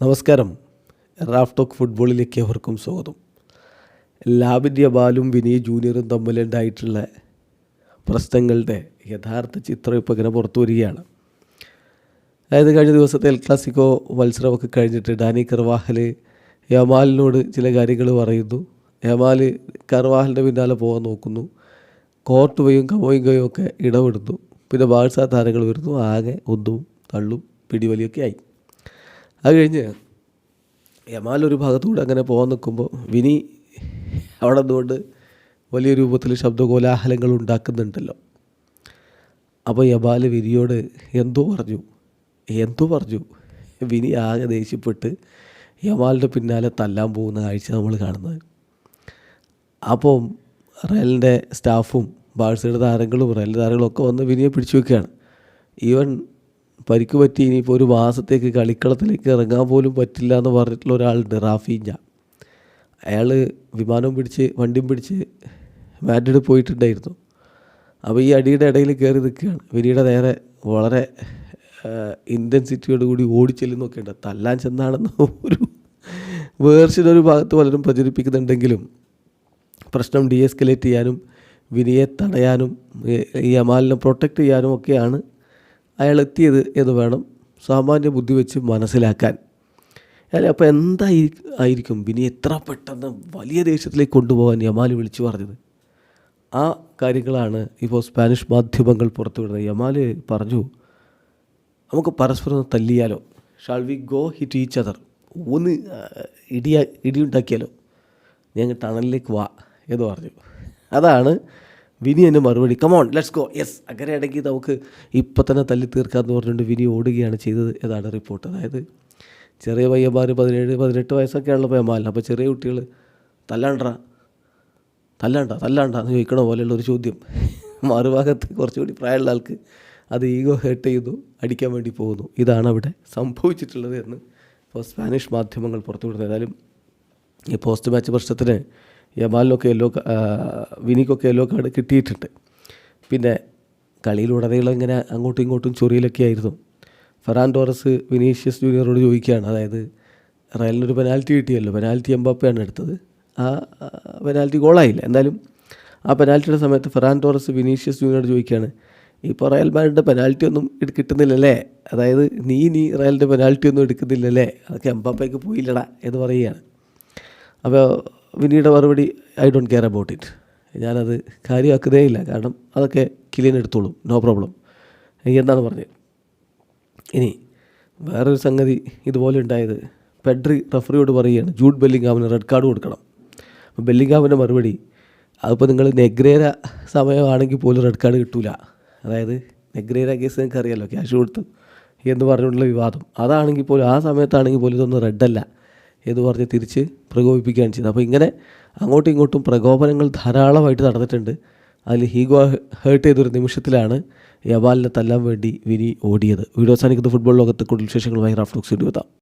നമസ്കാരം. Raf talk ഫുട്ബോളിലേക്ക് അവർക്കും സ്വാഗതം. ലാബിന്റെ ബാലും വിനീ ജൂനിയറും തമ്മിലുണ്ടായിട്ടുള്ള പ്രശ്നങ്ങളുടെ യഥാർത്ഥ ചിത്രം ഇപ്പോൾ ഇങ്ങനെ പുറത്തു വരികയാണ്. അതായത് കഴിഞ്ഞ ദിവസത്തെ എൽ ക്ലാസിക്കോ മത്സരമൊക്കെ കഴിഞ്ഞിട്ട് ഡാനി കർവാഹൽ യമാലിനോട് ചില കാര്യങ്ങൾ പറയുന്നു. യമാൽ കർവാഹലിന്റെ പിന്നാലെ പോകാൻ നോക്കുന്നു. കോർട്ടുവയും കമോയിങ്കയും ഒക്കെ ഇടപെടുന്നു. പിന്നെ ബാഴ്സ താരങ്ങൾ വരുന്നു. ആകെ ഒന്നും തള്ളും പിടിവലിയൊക്കെ ആയി. അത് കഴിഞ്ഞ് യമാൽ ഒരു ഭാഗത്തൂടെ അങ്ങനെ പോകാൻ നിൽക്കുമ്പോൾ വിനി അവിടെ നിന്നുകൊണ്ട് വലിയ രൂപത്തിൽ ശബ്ദകോലാഹലങ്ങൾ ഉണ്ടാക്കുന്നുണ്ടല്ലോ. അപ്പോൾ യമാൽ വിനിയോട് എന്തോ പറഞ്ഞു എന്തോ പറഞ്ഞു. വിനി ആകെ ദേഷ്യപ്പെട്ട് യമാലിന്റെ പിന്നാലെ തല്ലാൻ പോകുന്ന കാഴ്ച നമ്മൾ കാണുന്നത്. അപ്പോൾ റയലിന്റെ സ്റ്റാഫും ബാഴ്സയുടെ താരങ്ങളും റയലിന്റെ താരങ്ങളും ഒക്കെ വന്ന് വിനിയെ പിടിച്ചു വെക്കുകയാണ്. ഈവൻ പരിക്ക് പറ്റി ഇനിയിപ്പോൾ ഒരു മാസത്തേക്ക് കളിക്കളത്തിലേക്ക് ഇറങ്ങാൻ പോലും പറ്റില്ല എന്ന് പറഞ്ഞിട്ടുള്ള ഒരാളുണ്ട് റാഫീഞ്ഞ. അയാൾ വിമാനവും പിടിച്ച് വണ്ടിയും പിടിച്ച് മാഡ്രിഡ് പോയിട്ടുണ്ടായിരുന്നു. അപ്പോൾ ഈ അടിയുടെ ഇടയിൽ കയറി നിൽക്കുകയാണ്. വിനിയുടെ നേരെ വളരെ ഇന്റൻസിറ്റിയോട് കൂടി ഓടിച്ചെല്ലുന്നൊക്കെ ഉണ്ട് തല്ലാൻ ചെന്നാണെന്ന് ഒരു വേർഷൻ ഒരു ഭാഗത്ത് പലരും പ്രചരിപ്പിക്കുന്നുണ്ടെങ്കിലും പ്രശ്നം ഡി എസ്കലേറ്റ് ചെയ്യാനും വിനിയെ തടയാനും ഈ അമാലിനെ പ്രൊട്ടക്റ്റ് ചെയ്യാനും ഒക്കെയാണ് അയാൾ എത്തിയത് എന്ന് വേണം സാമാന്യ ബുദ്ധി വെച്ച് മനസ്സിലാക്കാൻ. അല്ലെ അപ്പോൾ എന്തായി ആയിരിക്കും? പിന്നെ എത്ര പെട്ടെന്ന് വലിയ ദേശത്തിലേക്ക് കൊണ്ടുപോകാൻ യമാൽ വിളിച്ചു പറഞ്ഞത്? ആ കാര്യങ്ങളാണ് ഇപ്പോൾ സ്പാനിഷ് മാധ്യമങ്ങൾ പുറത്തുവിടുന്നത്. യമാൽ പറഞ്ഞു നമുക്ക് പരസ്പരം തല്ലിയാലോ? Shall we go hit each other ഒന്ന് ഇടിയ ഇടിയുണ്ടാക്കിയാലോ? ഞങ്ങൾ ടണലിലേക്ക് വാ എന്ന് പറഞ്ഞു. അതാണ് വിനി എന്നെ മറുപടി. കമോൺ ലെറ്റ്സ് ഗോ യെസ് അങ്ങനെയാണെങ്കിൽ നമുക്ക് ഇപ്പം തന്നെ തല്ലി തീർക്കാമെന്ന് പറഞ്ഞുകൊണ്ട് വിനി ഓടുകയാണ് ചെയ്തത് എന്നാണ് റിപ്പോർട്ട് അതായത് ചെറിയ പയ്യന്മാർ പതിനേഴ് പതിനെട്ട് വയസ്സൊക്കെ ഉള്ള പയ്യന്മാരല്ല? അപ്പോൾ ചെറിയ കുട്ടികൾ തല്ലാണ്ട തല്ലാണ്ട തല്ലാണ്ട എന്ന് ചോദിക്കണ പോലെയുള്ള ഒരു ചോദ്യം. മറുഭാഗത്ത് കുറച്ചുകൂടി പ്രായമുള്ള ആൾക്ക് അത് ഈഗോ ഹേർട്ട് ചെയ്തു അടിക്കാൻ വേണ്ടി പോകുന്നു. ഇതാണ് അവിടെ സംഭവിച്ചിട്ടുള്ളത് എന്ന് ഇപ്പോൾ സ്പാനിഷ് മാധ്യമങ്ങൾ പുറത്തുവിടുന്നത്. ഏതായാലും ഈ പോസ്റ്റ് മാച്ച് പ്രശ്നത്തിന് യമാലിനൊക്കെ യെല്ലോ വിനിക്കൊക്കെ യെല്ലോ കാർഡ് കിട്ടിയിട്ടുണ്ട്. പിന്നെ കളിയിലുടനീളം ഇങ്ങനെ അങ്ങോട്ടും ഇങ്ങോട്ടും ചൊറിയിലൊക്കെ ആയിരുന്നു. ഫെറാൻ ടോറസ് വിനീഷ്യസ് ജൂനിയറോട് ചോദിക്കുകയാണ്. അതായത് റയലിനൊരു പെനാൽറ്റി കിട്ടിയല്ലോ. പെനാൽറ്റി എംബാപ്പയാണ് എടുത്തത്. ആ പെനാൽറ്റി ഗോളായില്ല. എന്തായാലും ആ പെനാൽറ്റിയുടെ സമയത്ത് ഫെറാൻ ടോറസ് വിനീഷ്യസ് ജൂനിയറോട് ചോദിക്കുകയാണ് ഇപ്പോൾ റയൽ മാഡിന്റെ പെനാൽറ്റി ഒന്നും കിട്ടുന്നില്ലല്ലേ? അതായത് നീ നീ റയലിന്റെ പെനാൽറ്റി ഒന്നും എടുക്കുന്നില്ലല്ലേ? അതൊക്കെ എംബാപ്പയ്ക്ക് പോയില്ലടാ എന്ന് പറയുകയാണ്. അപ്പോൾ വിനിയുടെ മറുപടി I don't care about it. ഞാനത് കാര്യമാക്കുന്നേ ഇല്ല കാരണം അതൊക്കെ കിലിയൻ എടുത്തോളും. No problem. എന്നാണ് പറഞ്ഞത് ഇനി വേറൊരു സംഗതി ഇതുപോലെ ഉണ്ടായത്. പെഡ്രി റഫറിയോട് പറയുകയാണ് ജൂഡ് ബെല്ലിങ്കാമിന് റെഡ് കാർഡ് കൊടുക്കണം. അപ്പോൾ ബെല്ലിങ്കാമിന്റെ മറുപടി അതിപ്പോൾ നിങ്ങൾ നെഗ്രേര സമയമാണെങ്കിൽ പോലും റെഡ് കാർഡ് കിട്ടൂല. അതായത് നെഗ്രേര കേസ് നിങ്ങൾക്ക് അറിയാമല്ലോ ക്യാഷ് കൊടുത്ത് എന്ന് പറഞ്ഞുകൊണ്ടുള്ള വിവാദം. അതാണെങ്കിൽ പോലും ആ സമയത്താണെങ്കിൽ പോലും ഇതൊന്നും റെഡല്ല. എന്ന് പറഞ്ഞ് തിരിച്ച് പ്രകോപിപ്പിക്കുകയാണ് ചെയ്തത് അപ്പോൾ ഇങ്ങനെ അങ്ങോട്ടും ഇങ്ങോട്ടും പ്രകോപനങ്ങൾ ധാരാളമായിട്ട് നടന്നിട്ടുണ്ട്. അതിൽ ഹീഗോ ഹേർട്ട് ചെയ്തൊരു നിമിഷത്തിലാണ് യവാലിനെ തല്ലാൻ വേണ്ടി വിനി ഓടിയത്. വീഡിയോ അവസാനിക്കുന്ന. ഫുട്ബോൾ ലോകത്ത് കൂടുതൽ വിശേഷങ്ങളുമായി റാഫ്ലോക്സ് എത്താം.